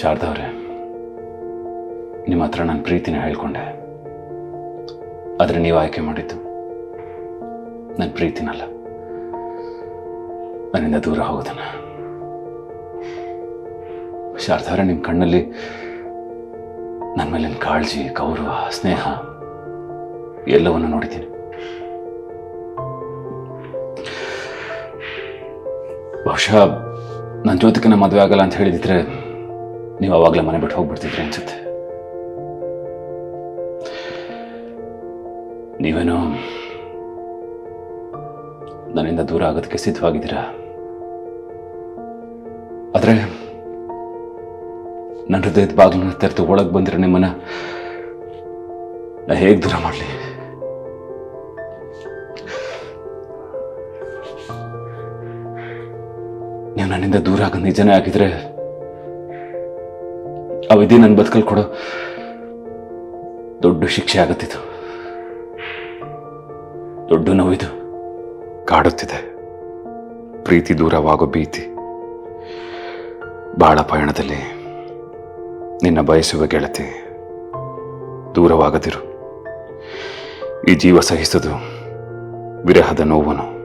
ಶಾರದಾ ಅವರೇ, ನಿಮ್ಮ ಹತ್ರ ನಾನು ಪ್ರೀತಿನ ಹೇಳ್ಕೊಂಡೆ. ಆದರೆ ನೀವು ಆಯ್ಕೆ ಮಾಡಿದ್ದು ನನ್ನ ಪ್ರೀತಿನಲ್ಲ. ನನ್ನಿಂದ ದೂರ ಹೋಗೋದನ್ನ. ಶಾರದಾ ಅವರೇ ನಿಮ್ಮ ಕಣ್ಣಲ್ಲಿ ನನ್ನ ಮೇಲಿನ ಕಾಳಜಿ, ಗೌರವ, ಸ್ನೇಹ ಎಲ್ಲವನ್ನು ನೋಡಿದ್ದೀನಿ. ಬಹುಶಃ ನನ್ನ ಜೊತೆಗೆ ನಮ್ಮ ಮದುವೆ ಆಗಲ್ಲ ಅಂತ ಹೇಳಿದಿದ್ರೆ ನೀವು ಅವಾಗಲೇ ಮನೆ ಬಿಟ್ಟು ಹೋಗ್ಬಿಡ್ತಿದ್ರಿ ಅನ್ಸುತ್ತೆ. ನೀವೇನೋ ನನ್ನಿಂದ ದೂರ ಆಗೋದಕ್ಕೆ ಸಿದ್ಧವಾಗಿದ್ದೀರಾ? ಆದರೆ ನನ್ನ ಹೃದಯದ ಬಾಗಿಲನ್ನ ತೆರೆದು ಒಳಗೆ ಬಂದಿರೋ ನಿಮ್ಮನ್ನ ನಾ ಹೇಗೆ ದೂರ ಮಾಡಲಿ? ನೀವು ನನ್ನಿಂದ ದೂರ ಆಗೋ ನಿಜನೇ ಆಗಿದ್ರೆ ಆ ವಿಧಿ ನನ್ನ ಬದುಕಲ್ಲಿ ಕೊಡೋ ದೊಡ್ಡ ಶಿಕ್ಷೆ ಆಗುತ್ತಿತ್ತು. ದೊಡ್ಡ ನೋವಿದು ಕಾಡುತ್ತಿದೆ. ಪ್ರೀತಿ ದೂರವಾಗೋ ಭೀತಿ. ಬಾಳ ಪಯಣದಲ್ಲಿ ನಿನ್ನ ಬಯಸುವ ಗೆಳತಿ ದೂರವಾಗದಿರು. ಈ ಜೀವ ಸಹಿಸದು ವಿರಹದ ನೋವನ್ನು.